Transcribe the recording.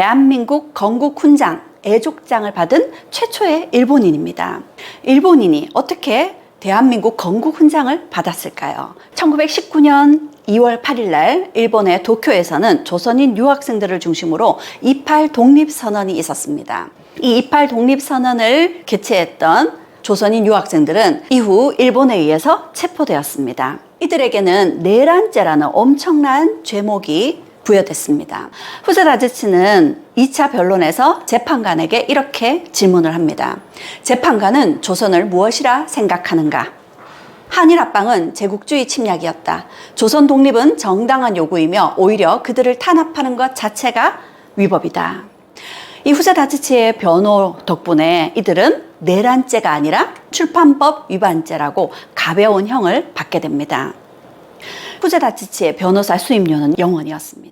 대한민국 건국 훈장 애족장을 받은 최초의 일본인입니다. 일본인이 어떻게 대한민국 건국 훈장을 받았을까요? 1919년 2월 8일 날 일본의 도쿄에서는 조선인 유학생들을 중심으로 28 독립선언이 있었습니다. 이 28 독립선언을 개최했던 조선인 유학생들은 이후 일본에 의해서 체포되었습니다. 이들에게는 내란죄라는 엄청난 죄목이 부여됐습니다. 후세 다즈치는 2차 변론에서 재판관에게 이렇게 질문을 합니다. 재판관은 조선을 무엇이라 생각하는가? 한일 합방은 제국주의 침략이었다. 조선 독립은 정당한 요구이며 오히려 그들을 탄압하는 것 자체가 위법이다. 이 후세 다치치의 변호 덕분에 이들은 내란죄가 아니라 출판법 위반죄라고 가벼운 형을 받게 됩니다. 후세 다치치의 변호사 수임료는 0원이었습니다.